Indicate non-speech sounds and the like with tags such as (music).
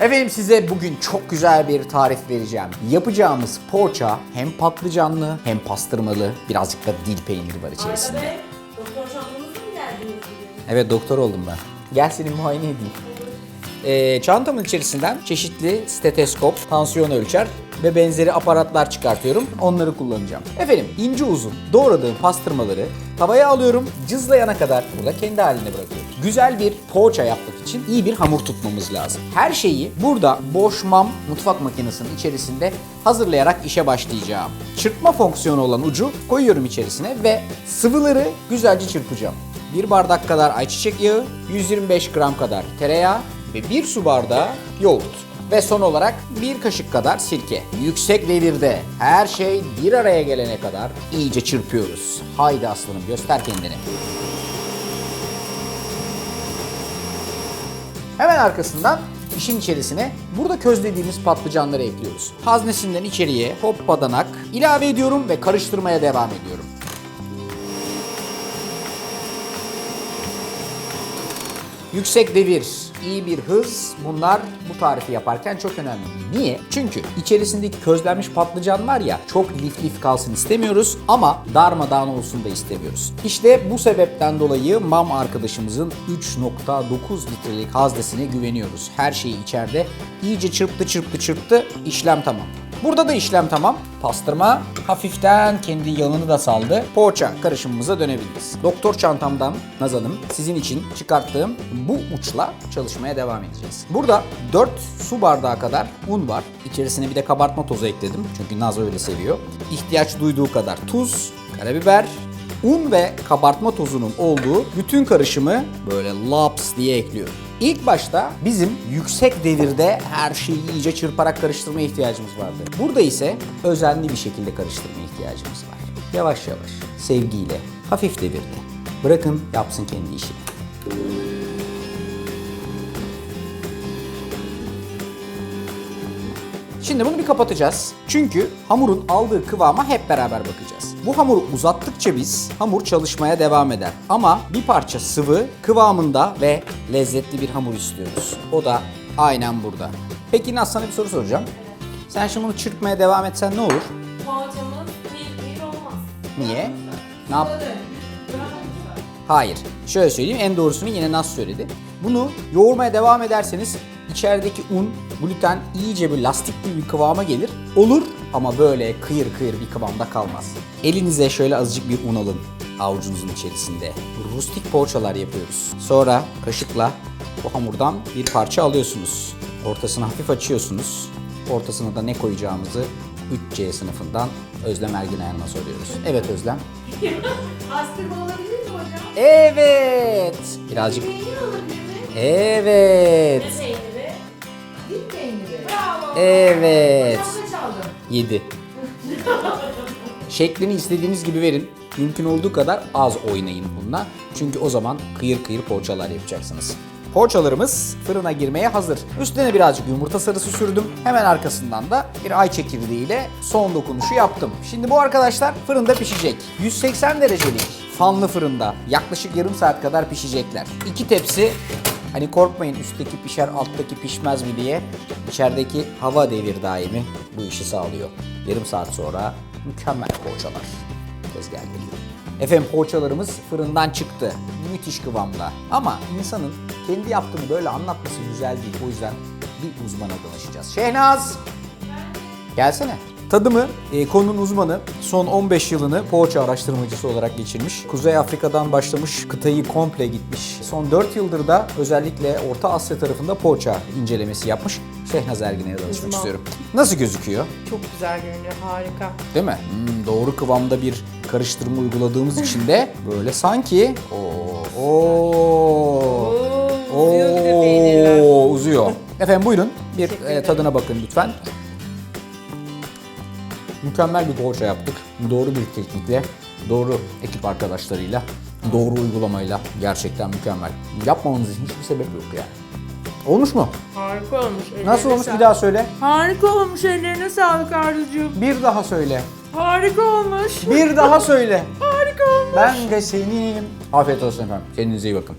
Efendim size bugün çok güzel bir tarif vereceğim. Yapacağımız poğaça hem patlıcanlı hem pastırmalı birazcık da dil peyniri var içerisinde. Arada doktor mı geldiniz bugün? Evet doktor oldum ben. Gel seni muayene edeyim. Ee, çantamın içerisinden çeşitli steteskop, tansiyon ölçer ve benzeri aparatlar çıkartıyorum. Onları kullanacağım. Efendim ince uzun doğradığım pastırmaları tavaya alıyorum. Cızlayana kadar burada kendi haline bırakıyorum. Güzel bir poğaça yapmak için iyi bir hamur tutmamız lazım. Her şeyi burada boş mam mutfak makinesinin içerisinde hazırlayarak işe başlayacağım. Çırpma fonksiyonu olan ucu koyuyorum içerisine ve sıvıları güzelce çırpacağım. 1 bardak kadar ayçiçek yağı, 125 gram kadar tereyağı ve 1 su bardağı yoğurt. Ve son olarak bir kaşık kadar sirke. Yüksek devirde her şey bir araya gelene kadar iyice çırpıyoruz. Haydi aslanım göster kendini. Hemen arkasından işin içerisine burada közlediğimiz patlıcanları ekliyoruz. Haznesinden içeriye hop badanak ilave ediyorum ve karıştırmaya devam ediyorum. Yüksek devir, iyi bir hız bunlar bu tarifi yaparken çok önemli. Niye? Çünkü içerisindeki közlenmiş patlıcan var ya çok lif lif kalsın istemiyoruz ama darmadağın olsun da istemiyoruz. İşte bu sebepten dolayı MAM arkadaşımızın 3.9 litrelik haznesine güveniyoruz. Her şeyi içeride iyice çırptı çırptı çırptı işlem tamam. Burada da işlem tamam. Pastırma hafiften kendi yağını da saldı. Poğaça karışımımıza dönebiliriz. Doktor çantamdan Nazan'ım sizin için çıkarttığım bu uçla çalışmaya devam edeceğiz. Burada 4 su bardağı kadar un var. İçerisine bir de kabartma tozu ekledim. Çünkü Naz öyle seviyor. İhtiyaç duyduğu kadar tuz, karabiber, un ve kabartma tozunun olduğu bütün karışımı böyle laps diye ekliyorum. İlk başta bizim yüksek devirde her şeyi iyice çırparak karıştırma ihtiyacımız vardı. Burada ise özenli bir şekilde karıştırma ihtiyacımız var. Yavaş yavaş, sevgiyle, hafif devirde. Bırakın yapsın kendi işini. Şimdi bunu bir kapatacağız. Çünkü hamurun aldığı kıvama hep beraber bakacağız. Bu hamuru uzattıkça biz hamur çalışmaya devam eder. Ama bir parça sıvı kıvamında ve lezzetli bir hamur istiyoruz. O da aynen burada. Peki Naz sana bir soru soracağım. Sen şimdi bunu çırpmaya devam etsen ne olur? Poğaçamız bir bir olmaz. Niye? Ne yap? Hayır. Şöyle söyleyeyim en doğrusunu yine Naz söyledi. Bunu yoğurmaya devam ederseniz içerideki un, gluten iyice bir lastik gibi bir kıvama gelir. Olur ama böyle kıyır kıyır bir kıvamda kalmaz. Elinize şöyle azıcık bir un alın avucunuzun içerisinde. Rustik poğaçalar yapıyoruz. Sonra kaşıkla bu hamurdan bir parça alıyorsunuz. Ortasını hafif açıyorsunuz. Ortasına da ne koyacağımızı 3C sınıfından Özlem Ergin Ayan'la soruyoruz. Evet Özlem. (laughs) Pastırma olabilir mi hocam? Evet. Birazcık. Peynir olabilir mi? Evet. Ne peyniri? Dil peyniri. Bravo. Evet. Hocam kaç aldın? 7. Şeklini istediğiniz gibi verin. Mümkün olduğu kadar az oynayın bununla. Çünkü o zaman kıyır kıyır poğaçalar yapacaksınız. Poğaçalarımız fırına girmeye hazır. Üstüne birazcık yumurta sarısı sürdüm. Hemen arkasından da bir ay çekirdeği ile son dokunuşu yaptım. Şimdi bu arkadaşlar fırında pişecek. 180 derecelik fanlı fırında yaklaşık yarım saat kadar pişecekler. İki tepsi Hani korkmayın üstteki pişer alttaki pişmez mi diye içerideki hava devir daimi bu işi sağlıyor. Yarım saat sonra mükemmel poğaçalar tezgah geliyor. Efendim poğaçalarımız fırından çıktı. Müthiş kıvamda. Ama insanın kendi yaptığını böyle anlatması güzel değil. O yüzden bir uzmana danışacağız. Şehnaz! Gelsene. Tadımı e, konunun uzmanı son 15 yılını poğaça araştırmacısı olarak geçirmiş. Kuzey Afrika'dan başlamış, kıtayı komple gitmiş. Son 4 yıldır da özellikle Orta Asya tarafında poğaça incelemesi yapmış. Şehnaz Ergin'e danışmak istiyorum. Nasıl gözüküyor? Çok güzel görünüyor, harika. Değil mi? Hmm, doğru kıvamda bir karıştırma uyguladığımız (laughs) için de böyle sanki oo, oo, uzuyor bir de peynirler. oo, uzuyor. Efendim buyurun bir e, tadına bakın lütfen. Mükemmel bir poğaça yaptık. Doğru bir teknikle, doğru ekip arkadaşlarıyla, doğru uygulamayla gerçekten mükemmel. Yapmamanız için hiçbir sebep yok yani. Olmuş mu? Harika olmuş. ellerine Nasıl olmuş sağlık. bir daha söyle. Harika olmuş, ellerine sağlık Arzucuğum. Bir daha söyle. Harika olmuş. Bir daha söyle. (laughs) Harika olmuş. Ben de senin. Afiyet olsun efendim. Kendinize iyi bakın.